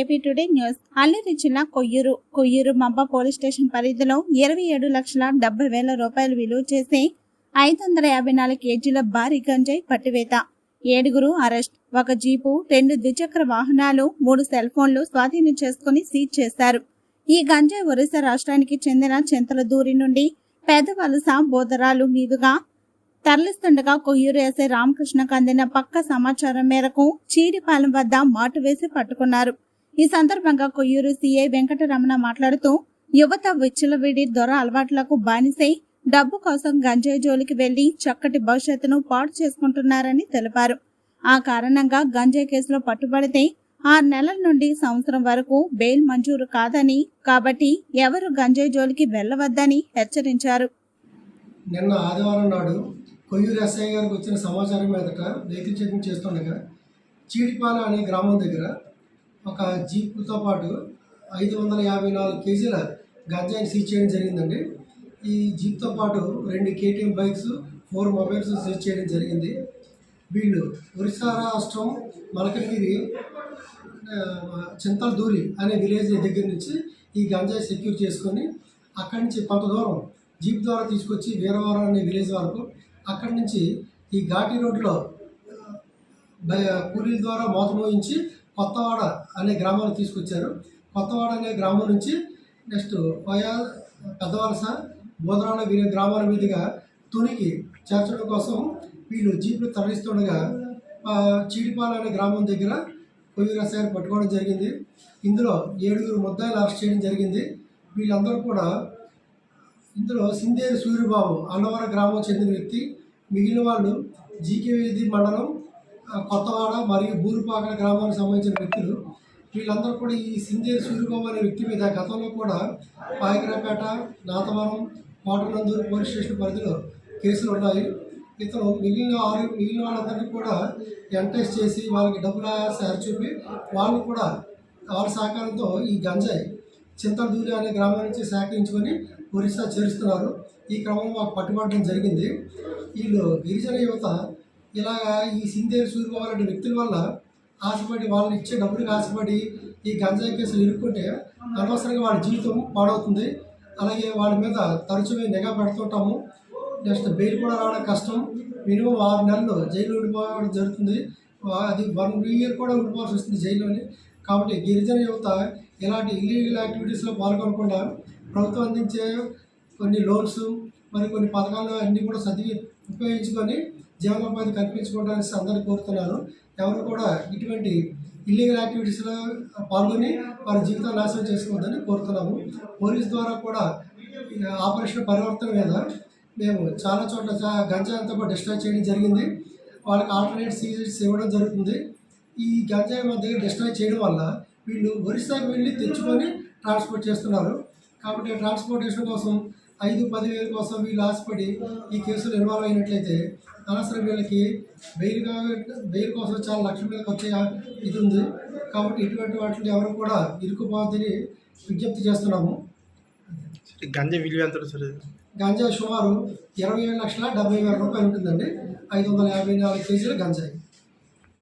AP today news. Alluri జిల్లా Koyyuru Koyyuru మంబ police station పరిధిలో ఇరవై ఏడు లక్షల డెబ్బై వేల రూపాయలు విలువ చేసి ఐదు వందల యాభై నాలుగు కేజీల భారీ గంజాయి పట్టివేత ఏడుగురు అరెస్ట్ ఒక జీపు రెండు ద్విచక్ర వాహనాలు మూడు సెల్ ఫోన్లు స్వాధీనం చేసుకుని సీజ్ చేశారు. ఈ గంజాయి ఒరిస్సా రాష్ట్రానికి చెందిన చింతల దూరి నుండి పెదవలస బోదరాలు మీదుగా తరలిస్తుండగా కొయ్యూరు ఎస్ఐ రామకృష్ణకు అందిన పక్క సమాచారం మేరకు చీడిపాలెం వద్ద మాటు వేసి పట్టుకున్నారు. ఈ సందర్భంగా కొయ్యూరు సీఐ వెంకటరమణ మాట్లాడుతూ యువత విచ్చలవిడి దొర అలవాట్లకు బానిసై డబ్బు కోసం గంజాయి జోలికి వెళ్ళి చక్కటి భవిష్యత్తును పాడు చేసుకుంటున్నారని తెలిపారు. ఆ కారణంగా గంజాయి కేసులో పట్టుబడితే ఆరు నెలల నుండి సంవత్సరం వరకు బెయిల్ మంజూరు కాదని కాబట్టి ఎవరు గంజాయి జోలికి వెళ్ళవద్దని హెచ్చరించారు. నిన్న ఆదివారం నాడు కొయ్యూరు ఎస్ఐ గారికి వచ్చిన సమాచారం మీదట వెహికల్ చెకింగ్ చేస్తుండగా చీడిపాల అనే గ్రామం దగ్గర ఒక జీపుతో పాటు ఐదు వందల యాభై నాలుగు కేజీల గంజాయిని సీజ్ చేయడం జరిగిందండి. ఈ జీప్తో పాటు రెండు KTM bikes four mobiles seize చేయడం జరిగింది. వీళ్ళు ఒరిస్సా రాష్ట్రం మలకగిరి ఆ, చింతలదూరి అనే విలేజ్ దగ్గర నుంచి ఈ గంజాయి సెక్యూర్ చేసుకొని అక్కడి నుంచి కొంత దూరం జీప్ ద్వారా తీసుకొచ్చి వీరవరం అనే విలేజ్ వరకు అక్కడి నుంచి ఈ ఘాటి రోడ్లో కూలీల ద్వారా మోత మోయించి కొత్తవాడ అనే గ్రామానికి తీసుకొచ్చారు. కొత్తవాడ అనే గ్రామం నుంచి నెక్స్ట్ వయా పెద్దవలస బోధరాల వీరి గ్రామాల మీదుగా తునికి చేర్చడం కోసం వీళ్ళు జీపులు తరలిస్తుండగా చీడిపాల అనే గ్రామం దగ్గర కొయ్యి రసాయనం పట్టుకోవడం జరిగింది. ఇందులో ఏడుగురు ముద్దాయిలు అరెస్ట్ చేయడం జరిగింది. వీళ్ళందరూ కూడా ఇందులో సిందేరు సూర్యబాబు అన్నవరం గ్రామం చెందిన వ్యక్తి. మిగిలిన వాళ్ళు జీకే మండలం కొత్తవాడ మరియు బూరుపాకల గ్రామానికి సంబంధించిన వ్యక్తులు వీళ్ళందరూ కూడా ఈ సిందేరు సూర్యబాబు అనే వ్యక్తి మీద గతంలో కూడా పాయకరాపేట నాతవరం కోటనందూరు పోలీస్ స్టేషన్ పరిధిలో కేసులు ఉన్నాయి. ఇతను మిగిలిన ఆరు మిగిలిన వాళ్ళందరినీ కూడా ఎంటెస్ట్ చేసి వాళ్ళకి డబ్బులు సార్ చూపి వాళ్ళు కూడా వాళ్ళ సహకారంతో ఈ గంజాయి చింతలదూరి అనే గ్రామం నుంచి సేకరించుకొని ఒరిస్సా చేరుస్తున్నారు. ఈ క్రమంలో మాకు పట్టుబడడం జరిగింది. వీళ్ళు గిరిజన యువత ఇలాగా ఈ సిందేరు సూర్యబాబు లాంటి వ్యక్తుల వల్ల ఆశపడి వాళ్ళని ఇచ్చే డబ్బులకు ఆశపడి ఈ గంజాయి కేసులు ఇరుక్కుంటే అనవసరంగా వాళ్ళ జీవితం పాడవుతుంది. అలాగే వాళ్ళ మీద తరచుగా మేము నిఘా పెడుతుంటాము. నెక్స్ట్ బెయిల్ కూడా రావడం కష్టం. మినిమం ఆరు నెలలు జైలు ఉండిపోవడం జరుగుతుంది. అది వన్ ఇయర్ కూడా ఉండిపోవాల్సి వస్తుంది జైల్లోని. కాబట్టి గిరిజన యువత ఇలాంటి ఇల్లీగల్ యాక్టివిటీస్లో పాల్గొనకుండా ప్రభుత్వం అందించే కొన్ని లోన్స్ మరి కొన్ని పథకాలు అన్నీ కూడా సది ఉపయోగించుకొని జీవనోపాధి కల్పించుకోవడానికి అందరూ కోరుతున్నాను ఎవరు కూడా ఇటువంటి ఇల్లీగల్ యాక్టివిటీస్లో పాల్గొని వారి జీవితం నాశనం చేసుకోవద్దని కోరుతున్నాము. పోలీస్ ద్వారా కూడా ఆపరేషన్ పరివర్తన మీద మేము చాలా చోట్ల చా- గంజా అంతా కూడా డిస్ట్రాయ్ చేయడం జరిగింది. వాళ్ళకి ఆల్టర్నేట్ సీజెట్స్ ఇవ్వడం జరుగుతుంది. ఈ గంజాయి మన దగ్గర డిస్ట్రాయ్ చేయడం వల్ల వీళ్ళు ఒరిస్సాకి వెళ్ళి తెచ్చుకొని ట్రాన్స్పోర్ట్ చేస్తున్నారు. కాబట్టి ట్రాన్స్పోర్టేషన్ కోసం ఐదు పదివేల కోసం వీళ్ళు ఆశపడి ఈ కేసులో ఇన్వాల్వ్ అయినట్లయితే అనవసరం వీళ్ళకి బెయిల్ బెయిల్ కోసం చాలా లక్షల మీద వచ్చే ఇది ఉంది. కాబట్టి ఇటువంటి వాటిని ఎవరు కూడా ఇరుక్కుపోవద్దని విజ్ఞప్తి చేస్తున్నాము. గంజా విలువ ఎంత సార్? గంజాయి సుమారు ఇరవై ఏడు లక్షల డెబ్బై వేల రూపాయలు ఉంటుందండి. ఐదు వందల యాభై నాలుగు కేజీల గంజాయి.